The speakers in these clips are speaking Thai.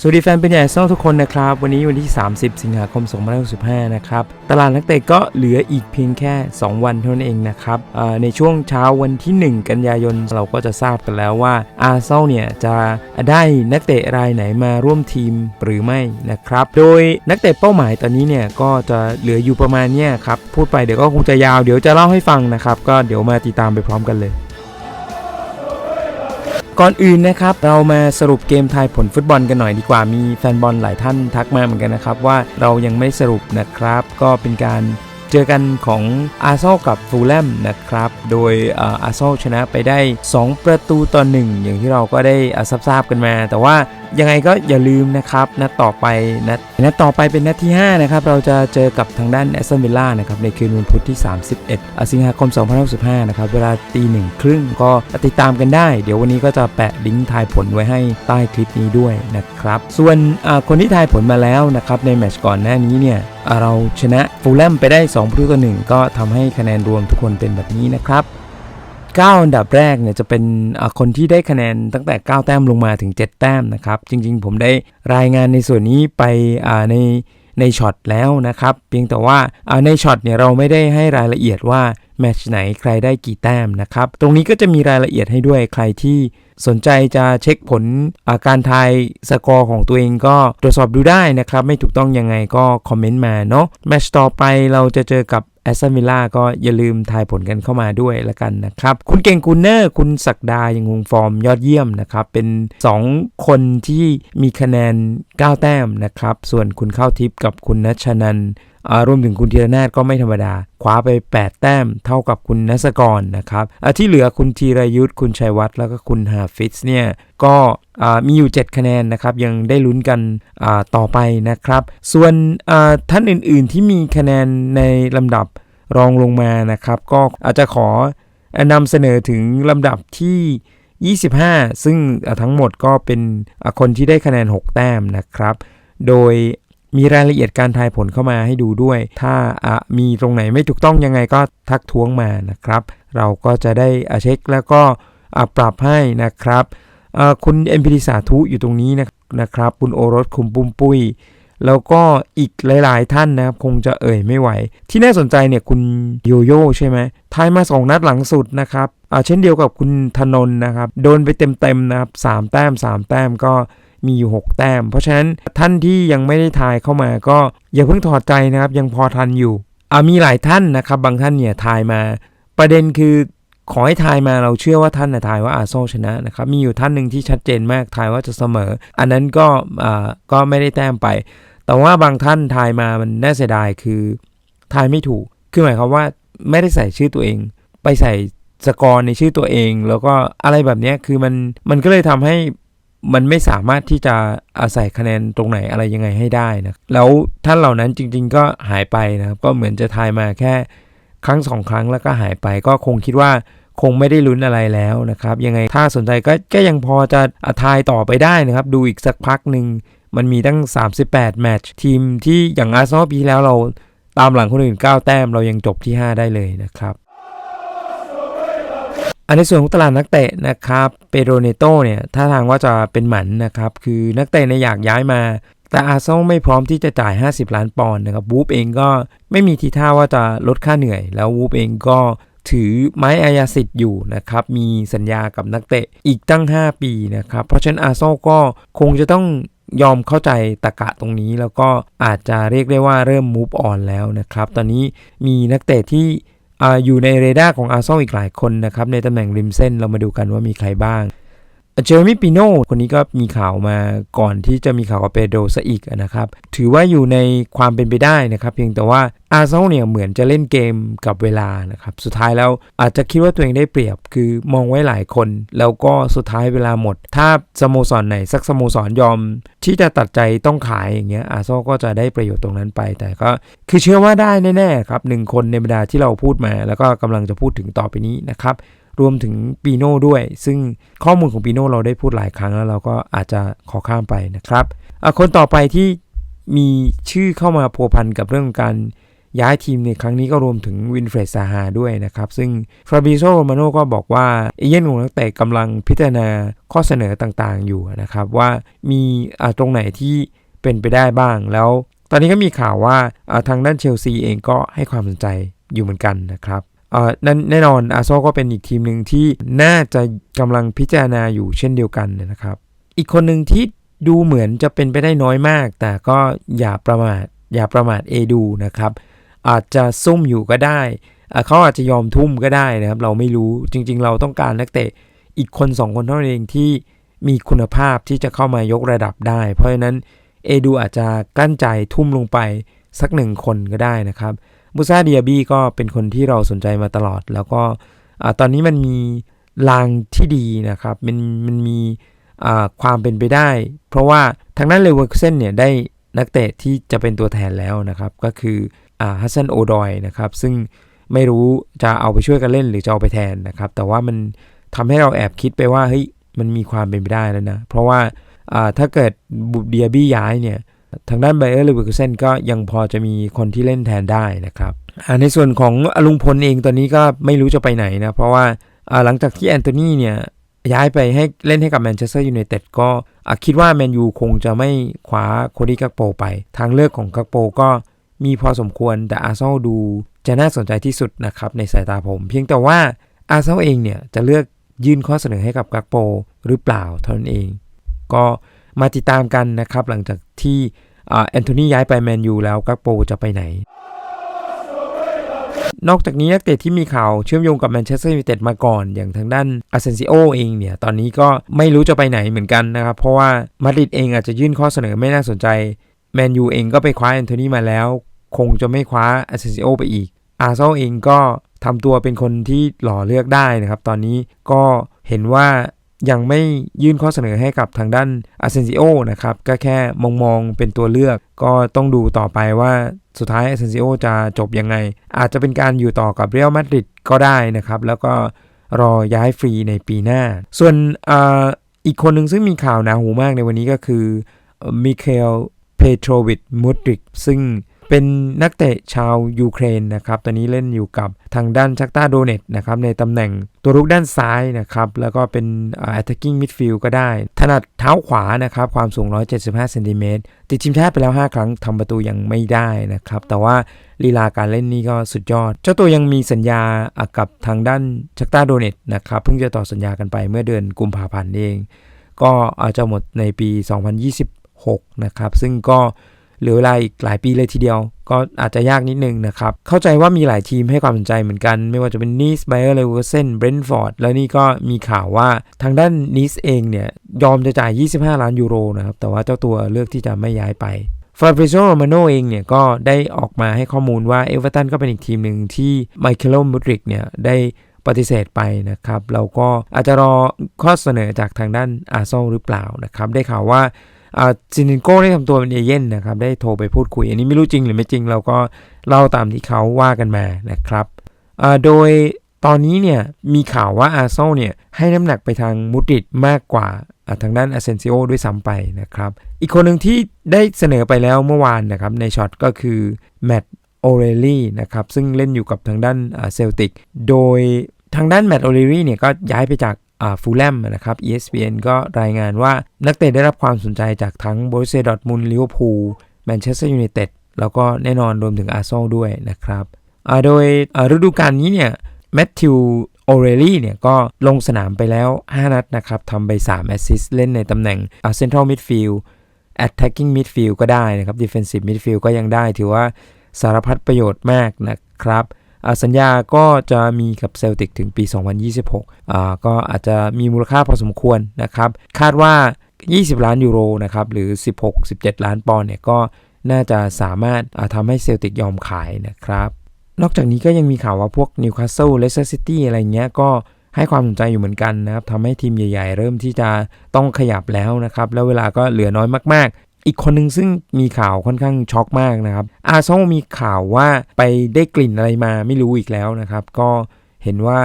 สวัสดีแฟนเป็นใหญ่ซ่องทุกคนนะครับ วันนี้วันที่ 30 สิงหาคม2065 นะครับ ตลาดนักเตะก็เหลืออีกเพียงแค่ 2 วันเท่านั้นเองนะครับในช่วงเช้าวันที่ 1 กันยายนเราก็จะทราบกันแล้วว่าอาร์เซนเนี่ยจะได้นักเตะรายไหนมาร่วมทีมหรือไม่นะครับ โดยนักเตะเป้าหมายตอนนี้เนี่ยก็จะเหลืออยู่ประมาณเนี้ยครับพูดไปเดี๋ยวก็คงจะยาวเดี๋ยวจะเล่าให้ฟังนะครับก็เดี๋ยวมาติดตามไปพร้อมกันเลย ก่อนอื่นนะครับเรามาสรุปเกมทายผลฟุตบอลกันหน่อยดีกว่ามีแฟนบอลหลายท่านทักมาเหมือนกันนะครับว่าเรายังไม่สรุปนะครับ ก็เป็นการเจอกันของอาร์เซอลกับฟูลแลมนะครับ โดยอาร์เซอลชนะไปได้ 2 ประตูต่อหนึ่งอย่างที่เราก็ได้อาทราบกันมา แต่ว่า ยังไงก็อย่าลืมนะครับนัดต่อไปนัดนัดต่อไปเป็นนัดที่ 5 นะครับ เราจะเจอกับทางด้านแอสตันวิลล่านะครับ ในคืนวันพุธที่ 31 สิงหาคม 2065นะครับ เวลาตีหนึ่งครึ่งก็ติดตามกันได้ เดี๋ยววันนี้ก็จะแปะลิงก์ทายผลไว้ให้ใต้คลิปนี้ด้วยนะครับ ส่วนคนที่ทายผลมาแล้วนะครับ ในแมตช์ก่อนหน้านี้เนี่ยเราชนะฟูลแลมไปได้2ประตูต่อหนึ่งก็ทำให้คะแนนรวมทุกคนเป็นแบบนี้นะครับ 9 อันดับแรกเนี่ยจะเป็นคนที่ได้คะแนนตั้งแต่ 9 แต้มลงมาถึง 7 แต้มนะครับ จริงๆ ผมได้รายงานในส่วนนี้ไปในในช็อตแล้วนะครับ เพียงแต่ว่าในช็อตเนี่ยเราไม่ได้ให้รายละเอียดว่าแมตช์ไหนใครได้กี่แต้มนะครับ ตรงนี้ก็จะมีรายละเอียดให้ด้วยใครที่สนใจจะเช็คผลาการทายสกอร์ของตัวเองก็ตรวจสอบดูได้นะครับ ไม่ถูกต้องยังไงก็คอมเมนต์มาเนาะแมตช์ต่อไปเราจะเจอกับ แอสตันวิลล่าก็อย่าลืมทายผลกันเข้ามาด้วยละกันนะครับ คุณเก่งคุณเนอร์คุณศักดายังคงฟอร์มยอดเยี่ยมนะครับ เป็น 2 คนที่มีคะแนน 9 แต้มนะครับ ส่วนคุณเข้าทิพย์กับคุณนัชนัน รวมถึงคุณธีรนาถก็ไม่ธรรมดาคว้าไป 8 แต้มเท่ากับคุณนัสกรนะครับที่เหลือคุณธีรยุทธ์คุณชัยวัฒน์แล้วก็คุณหาฟิตส์เนี่ยก็มีอยู่ 7 คะแนนนะครับ ยังได้ลุ้นกันต่อไปนะครับ ส่วนท่านอื่นๆที่มีคะแนนในลำดับรองลงมานะครับ ก็อาจจะขอนำเสนอถึงลำดับที่ 25 ซึ่งทั้งหมดก็เป็นคนที่ได้คะแนน 6 แต้มนะครับ โดย มีรายละเอียดการทายผลเข้ามาให้ดูด้วย ถ้ามีตรงไหนไม่ถูกต้องยังไงก็ทักท้วงมานะครับ เราก็จะได้เช็คแล้วก็ปรับให้นะครับคุณ MPD สาธุอยู่ตรงนี้นะครับคุณโอรสคุมปุ้มปุ้ยแล้วก็อีกหลาย ๆ ท่านนะครับคงจะเอ่ยไม่ไหว ที่น่าสนใจเนี่ยคุณโยโย่ใช่ไหมทายมา2นัดหลังสุดนะครับเช่นเดียวกับคุณธนนนะครับ โดนไปเต็ม ๆ นะครับ3แต้ม3แต้มก็ มีอยู่ 6 แต้ม เพราะฉะนั้นท่านที่ยังไม่ได้ทายเข้ามาก็อย่าเพิ่งถอดใจนะครับ ยังพอทันอยู่อ่ามีหลายท่านนะครับ บางท่านเนี่ยทายมา ประเด็นคือขอให้ทายมาเราเชื่อว่าท่านนะทายว่าอาร์เซนอลชนะนะครับมีอยู่ท่านหนึ่งที่ชัดเจนมากทายว่าจะเสมอ อันนั้นก็อ่าก็ไม่ได้แต้มไป แต่ว่าบางท่านทายมามันน่าเสียดายคือทายไม่ถูกคือหมายความว่าไม่ได้ใส่ชื่อตัวเอง ไปใส่สกอร์ในชื่อตัวเอง แล้วก็อะไรแบบนี้คือมันมันก็เลยทำให้ มันไม่สามารถที่จะอาศัยคะแนนตรงไหนอะไรยังไงให้ได้นะแล้วท่านเหล่านั้นจริง ๆ ก็หายไปนะครับก็เหมือนจะทายมาแค่ครั้งสองครั้งแล้วก็หายไป ก็คงคิดว่าคงไม่ได้ลุ้นอะไรแล้วนะครับ ยังไงถ้าสนใจก็ก็ยังพอจะทายต่อไปได้นะครับ ดูอีกสักพักหนึ่งมันมีตั้ง 38 แมตช์ทีมที่อย่างอาร์เซนอลปีแล้วเราตามหลังคนอื่น 9 แต้มเรายังจบที่ 5 ได้เลยนะครับ อันในส่วนของตลาดนักเตะนะครับเปโรเนโตเนี่ยถ้าทางว่าจะเป็นหมันนะครับ คือนักเตะในอยากย้ายมา แต่อาร์เซนอลไม่พร้อมที่จะจ่าย 50 ล้านปอนด์นะครับวูฟเองก็ไม่มีทีท่าว่าจะลดค่าเหนื่อย แล้ววูฟเองก็ถือไม้อายาสิทธิ์อยู่นะครับ มีสัญญากับนักเตะอีกตั้ง 5 ปีนะครับ เพราะฉะนั้นอาร์เซนอลก็คงจะต้องยอมเข้าใจตะกะตรงนี้ แล้วก็อาจจะเรียกได้ว่าเริ่ม move on แล้วนะครับ ตอนนี้มีนักเตะที่ อยู่ในเรดาร์ของอาร์ซอลอีกหลายคนนะครับในตำแหน่งริมเส้นเรามาดูกันว่ามีใครบ้าง เจอร์มี่ปิโน่คนนี้ก็มีข่าวมาก่อนที่จะมีข่าวกับเปโดซะอีกนะครับ ถือว่าอยู่ในความเป็นไปได้นะครับ เพียงแต่ว่าอาร์เซนอลเนี่ยเหมือนจะเล่นเกมกับเวลานะครับ สุดท้ายแล้วอาจจะคิดว่าตัวเองได้เปรียบ คือมองไว้หลายคน แล้วก็สุดท้ายเวลาหมด ถ้าสโมสรไหนสักสโมสรยอม ที่จะตัดใจต้องขายอย่างเงี้ยอาร์เซนอลก็จะได้ประโยชน์ตรงนั้นไป แต่ก็คือเชื่อว่าได้แน่ๆครับหนึ่งคนในบรรดาที่เราพูดมา แล้วก็กำลังจะพูดถึงต่อไปนี้นะครับ รวมถึงปีโน่ด้วย ซึ่งข้อมูลของปีโน่เราได้พูดหลายครั้งแล้วเราก็อาจจะขอข้ามไปนะครับคนต่อไปที่มีชื่อเข้ามาพัวพันกับเรื่องการย้ายทีมในครั้งนี้ก็รวมถึงวินเฟรดซาฮาด้วยนะครับ ซึ่งฟราบิโซโรมาโนก็บอกว่าเอเย่นของนักเตะกำลังพิจารณาข้อเสนอต่างๆอยู่นะครับว่ามีตรงไหนที่เป็นไปได้บ้าง แล้ว ตอนนี้ก็มีข่าวว่าทางด้านเชลซีเองก็ให้ความสนใจอยู่เหมือนกันนะครับ นั่นแน่นอนอาร์ซอก็เป็นอีกทีมหนึ่งที่น่าจะกำลังพิจารณาอยู่เช่นเดียวกันนะครับ อีกคนหนึ่งที่ดูเหมือนจะเป็นไปได้น้อยมาก แต่ก็อย่าประมาทอย่าประมาทเอดูนะครับ อาจจะซุ่มอยู่ก็ได้ เขาอาจจะยอมทุ่มก็ได้นะครับ เราไม่รู้จริง ๆ เราต้องการนักเตะอีกคน 2 คนเท่านั้นเองที่มีคุณภาพที่จะเข้ามายกระดับได้ เพราะฉะนั้นเอดูอาจจะกลั้นใจทุ่มลงไปสักหนึ่งคนก็ได้นะครับ บูซาเดียบีก็เป็นคนที่เราสนใจมาตลอด แล้วก็ตอนนี้มันมีลางที่ดีนะครับ มันมันมีความเป็นไปได้ เพราะว่าทางนั้นเลเวอร์เซนเนี่ยได้นักเตะที่จะเป็นตัวแทนแล้วนะครับ ก็คือฮัสซันโอดอยนะครับ ซึ่งไม่รู้จะเอาไปช่วยกันเล่นหรือจะเอาไปแทนนะครับ แต่ว่ามันทำให้เราแอบคิดไปว่าเฮ้ยมันมีความเป็นไปได้แล้วนะ เพราะว่าถ้าเกิดบุเดียบี้ย้ายเนี่ย ทางด้านไบเออร์เลเวอร์เซนก็ยังพอจะมีคนที่เล่นแทนได้นะครับในส่วนของอลุงพลเองตอนนี้ก็ไม่รู้จะไปไหนนะ เพราะว่าหลังจากที่แอนโทนีเนี่ยย้ายไปให้เล่นให้กับแมนเชสเตอร์ยูไนเต็ดก็คิดว่าแมนยูคงจะไม่คว้าโคดี้กักโปไป ทางเลือกของกักโปก็มีพอสมควรแต่อาร์เซนอลดูจะน่าสนใจที่สุดนะครับในสายตาผม เพียงแต่ว่าอาร์เซนอลเองเนี่ยจะเลือกยื่นข้อเสนอให้กับกักโปหรือเปล่าเท่านั้นเอง ก็ มาติดตามกันนะครับ หลังจากที่แอนโทนีย้ายไปแมนยูแล้วกักโปจะไปไหน นอกจากนี้นักเตะที่มีข่าวเชื่อมโยงกับแมนเชสเตอร์ยูไนเต็ดมาก่อน อย่างทางด้านอาเซนซิโอเองเนี่ย ตอนนี้ก็ไม่รู้จะไปไหนเหมือนกันนะครับ เพราะว่ามาดริดเองอาจจะยื่นข้อเสนอไม่น่าสนใจแมนยูเองก็ไปคว้าแอนโทนีมาแล้ว คงจะไม่คว้าอาเซนซิโอไปอีก อาร์เซนเองก็ทำตัวเป็นคนที่หล่อเลือกได้นะครับ ตอนนี้ก็เห็นว่า ยังไม่ยื่นข้อเสนอให้กับทางด้านอาเซนซิโอนะครับ ก็แค่มองมองเป็นตัวเลือก ก็ต้องดูต่อไปว่าสุดท้ายอาเซนซิโอจะจบยังไง อาจจะเป็นการอยู่ต่อกับเรอัลมาดริดก็ได้นะครับ แล้วก็รอย้ายฟรีในปีหน้า ส่วนออีกคนหนึ่งซึ่งมีข่าวหนาหูมากในวันนี้ก็คือมิเคลเพโทรวิชมูดริกซึ่ง เป็นนักเตะชาวยูเครนนะครับตอนนี้เล่นอยู่กับทางด้านชักตาโดเนตนะครับในตำแหน่งตัวรุกด้านซ้ายนะครับแล้วก็เป็น attacking midfield ก็ได้ ถนัดเท้าขวานะครับความสูง 175เซนติเมตรติดทีมชาติไปแล้ว 5 ครั้งทำประตูยังไม่ได้นะครับแต่ว่าลีลาการเล่นนี่ก็สุดยอด เจ้าตัวยังมีสัญญากับทางด้านชักตาโดเนตนะครับเพิ่งจะต่อสัญญากันไปเมื่อเดือนกุมภาพันธ์เอง ก็อาจจะหมดในปี 2026 นะครับซึ่งก็ เหลือเวลาอีกหลายปีเลยทีเดียว ก็อาจจะยากนิดนึงนะครับ เข้าใจว่ามีหลายทีมให้ความสนใจเหมือนกัน ไม่ว่าจะเป็นนีสไบเออร์เลเวอร์เซนเบรนท์ฟอร์ดแล้วนี่ก็มีข่าวว่าทางด้านนีสเองเนี่ยยอมจะจ่าย 25 ล้านยูโรนะครับ แต่ว่าเจ้าตัวเลือกที่จะไม่ย้ายไปฟาบริโซโรมาโนเองเนี่ยก็ได้ออกมาให้ข้อมูลว่าเอเวอร์ตันก็เป็นอีกทีมหนึ่งที่ไมเคิลมูดริกเนี่ยได้ปฏิเสธไปนะครับ เราก็อาจจะรอข้อเสนอจากทางด้านอาร์ซอลหรือเปล่านะครับ ได้ข่าวว่า ซินิโก้ได้ทำตัวเป็นเอเย่นนะครับ ได้โทรไปพูดคุย อันนี้ไม่รู้จริงหรือไม่จริงเราก็เล่าตามที่เขาว่ากันมานะครับโดยตอนนี้เนี่ยมีข่าวว่าอาร์เซนเนี่ยให้น้ำหนักไปทางมุดิดมากกว่าทางด้านอาเซนซิโอด้วยซ้ำไปนะครับ อีกคนหนึ่งที่ได้เสนอไปแล้วเมื่อวานนะครับในช็อตก็คือแมตต์โอเรลี่นะครับซึ่งเล่นอยู่กับทางด้านเซลติก โดยทางด้านแมตต์โอเรลี่เนี่ยก็ย้ายไปจาก ฟูลแลมนะครับ ESPN ก็รายงานว่านักเตะได้รับความสนใจจากทั้งบรเซียดอทมุนลิเวอร์พูลแมนเชสเตอร์ยูไนเต็ดแล้วก็แน่นอนรวมถึงอาร์ซอลด้วยนะครับโดยฤดูกาลนี้เนี่ยแมทธิวโอเรลี่เนี่ยก็ลงสนามไปแล้ว 5 นัดนะครับทำไป3แอสซิสต์เล่นในตำแหน่งเซ็นทรัลมิดฟิลด์แอตแทกกิ้งมิดฟิลด์ก็ได้นะครับดิฟเฟนซีฟมิดฟิลด์ก็ยังได้ถือว่าสารพัดประโยชน์มากนะครับ สัญญาก็จะมีกับเซลติกถึงปี 2026อ่าก็อาจจะมีมูลค่าพอสมควรนะครับ คาดว่า 20 ล้านยูโรนะครับหรือ 16-17 ล้านปอนด์เนี่ยก็น่าจะสามารถทำให้เซลติกยอมขายนะครับนอกจากนี้ก็ยังมีข่าวว่าพวกนิวคาสเซิลเลสเตอร์ซิตี้อะไรเงี้ยก็ให้ความสนใจอยู่เหมือนกันนะครับทำให้ทีมใหญ่ ๆ เริ่มที่จะต้องขยับแล้วนะครับ แล้วเวลาก็เหลือน้อยมาก อีกคนหนึ่งซึ่งมีข่าวค่อนข้างช็อกมากนะครับ อาโซมีข่าวว่าไปได้กลิ่นอะไรมาไม่รู้อีกแล้วนะครับ ก็เห็นว่า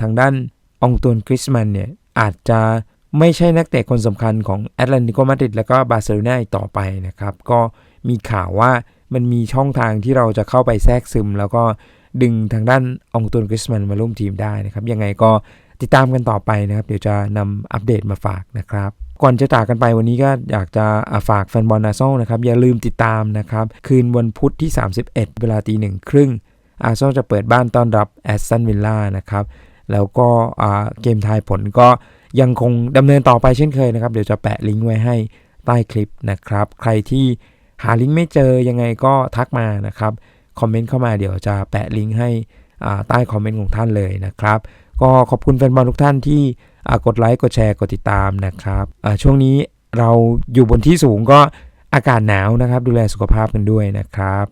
ทางด้านองตวนคริสมันเนี่ยอาจจะไม่ใช่นักเตะคนสำคัญของแอตเลติโกมาดริดแล้วก็บาร์เซโลนาอีกต่อไปนะครับ ก็มีข่าวว่ามันมีช่องทางที่เราจะเข้าไปแทรกซึม แล้วก็ดึงทางด้านองตุนกริสมันมาร่วมทีมได้นะครับ ยังไงก็ ติดตามกันต่อไปนะครับ เดี๋ยวจะนำอัปเดตมาฝากนะครับก่อนจะจากกันไปวันนี้ก็อยากจะฝากแฟนบอลอาร์ซอลนะครับอย่าลืมติดตามนะครับ คืนวันพุธที่ 31 เวลาตีหนึ่งครึ่งอาร์ซอลจะเปิดบ้านต้อนรับแอสตันวิลล่านะครับ แล้วก็เกมทายผลก็ยังคงดำเนินต่อไปเช่นเคยนะครับ เดี๋ยวจะแปะลิงก์ไว้ให้ใต้คลิปนะครับ ใครที่หาลิงก์ไม่เจอยังไงก็ทักมานะครับ คอมเมนต์เข้ามาเดี๋ยวจะแปะลิงก์ให้ใต้คอมเมนต์ของท่านเลยนะครับ ก็ขอบคุณแฟนบอลทุกท่านที่กดไลค์กดแชร์กดติดตามนะครับช่วงนี้เราอยู่บนที่สูงก็อากาศหนาวนะครับ ดูแลสุขภาพกันด้วยนะครับ